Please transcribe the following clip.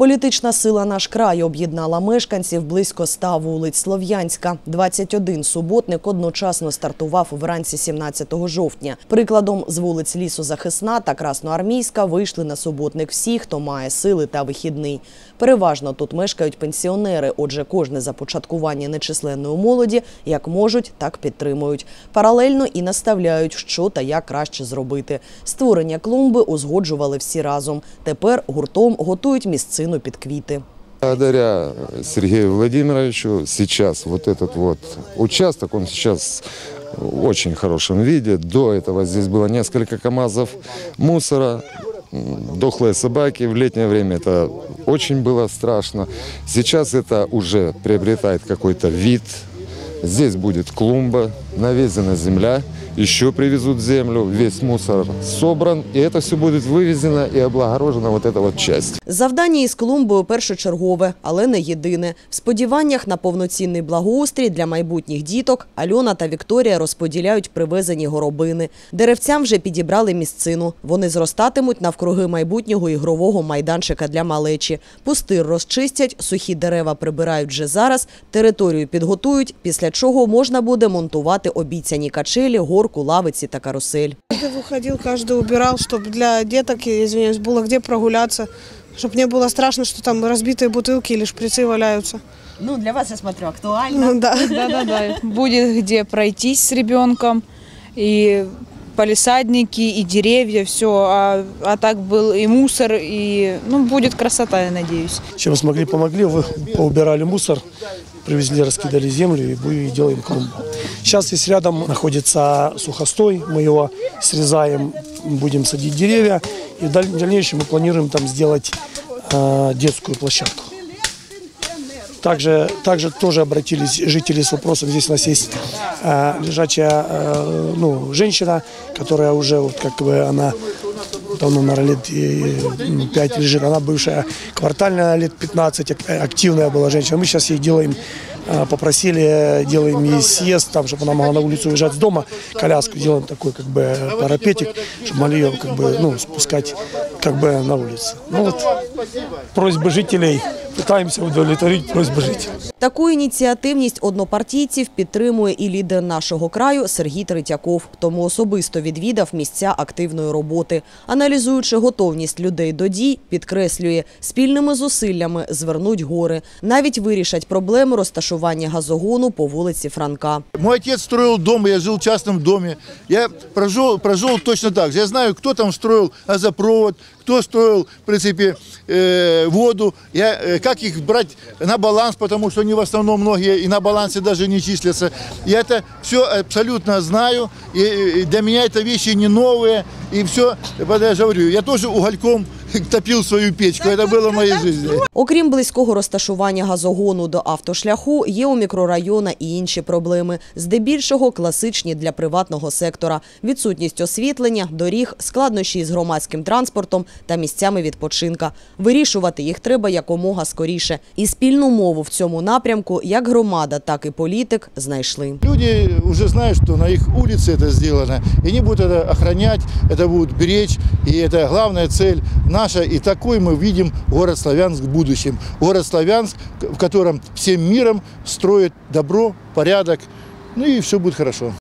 Політична сила «Наш край» об'єднала мешканців близько ста вулиць Слов'янська. 21 суботник одночасно стартував вранці 17 жовтня. Прикладом з вулиць Лісозахисна та Красноармійська вийшли на суботник всі, хто має сили та вихідний. Переважно тут мешкають пенсіонери, отже, кожне започаткування нечисленної молоді як можуть, так підтримують. Паралельно і наставляють, що та як краще зробити. Створення клумби узгоджували всі разом. Тепер гуртом готують місцину під квіти. Благодаря Сергею Владимировичу сейчас вот этот вот участок, он сейчас в очень хорошем виде. До этого здесь было несколько КАМАЗов мусора, дохлые собаки. В летнее время это очень было страшно. Сейчас это уже приобретает какой-то вид. Здесь будет клумба, навезена земля, еще привезут землю, весь мусор собран, и это все будет вывезено и облагорожена вот эта вот часть. Завдання із клумбою першочергове, але не єдине. В сподіваннях на повноцінний благоустрій для майбутніх діток Альона та Вікторія розподіляють привезені горобини. Деревцям вже підібрали місцину. Вони зростатимуть навкруги майбутнього ігрового майданчика для малечі. Пустир розчистять, сухі дерева прибирають вже зараз, територію підготують, після чого можна буде монтувати обіцяні качелі, горку, лавиці та карусель. Каждый выходил, каждый убирал, чтобы для деток, извиняюсь, было где прогуляться, чтобы не было страшно, что там разбитые бутылки или шприцы валяются. Ну, для вас, я смотрю, актуально. Ну, да. Да, да, да. Будет где пройтись с ребенком, и палисадники, и деревья, все. А, а так был и мусор, и ну, будет красота, я надеюсь. Чем смогли, помогли, вы поубирали мусор, привезли, раскидали землю и делаем клумбу. Сейчас здесь рядом находится сухостой, мы его срезаем, будем садить деревья. И в дальнейшем мы планируем там сделать э, детскую площадку. Также, также тоже обратились жители с вопросом. Здесь у нас есть э, лежачая э, ну, женщина, которая уже вот как бы она давно, наверное, лет э, 5 лежит. Она бывшая квартальная, лет 15, ак- активная была женщина. Мы сейчас ей делаем, э, попросили, делаем ей съезд, там, чтобы она могла на улицу уезжать с дома, коляску, делаем такой как бы парапетик, чтобы могли ее как бы, ну, спускать как бы на улицу. Ну вот, просьбы жителей, пытаемся удовлетворить просьбы жителей. Таку ініціативність однопартійців підтримує і лідер нашого краю Сергій Третьяков, тому особисто відвідав місця активної роботи. Аналізуючи готовність людей до дій, підкреслює, спільними зусиллями звернуть гори. Навіть вирішать проблему розташування газогону по вулиці Франка. Мой отец строил дом, я жил в частном доме. Я прожил, прожил точно так же. Я знаю, кто там строил газопровод, кто строил, в принципе, э, воду, я, э, как их брать на баланс, потому что они в основном многие и на балансе даже не числятся. Я это все абсолютно знаю, и, и для меня это вещи не новые, и все, я же говорю, я тоже угольком топил свою печку, это было в моей жизни. Окрім близького розташування газогону до автошляху, є у мікрорайона і інші проблеми, здебільшого класичні для приватного сектора: відсутність освітлення, доріг, складнощі з громадським транспортом та місцями відпочинка. Вирішувати їх треба якомога скоріше. І спільну мову в цьому напрямку як громада, так і політик знайшли. Люди уже знают, что на их улице это сделано, и они будут это охранять, это будут беречь, и это главная цель наша, и такой мы видим город Славянск в будущем. Город Славянск, в котором всем миром строят добро, порядок, ну и все будет хорошо.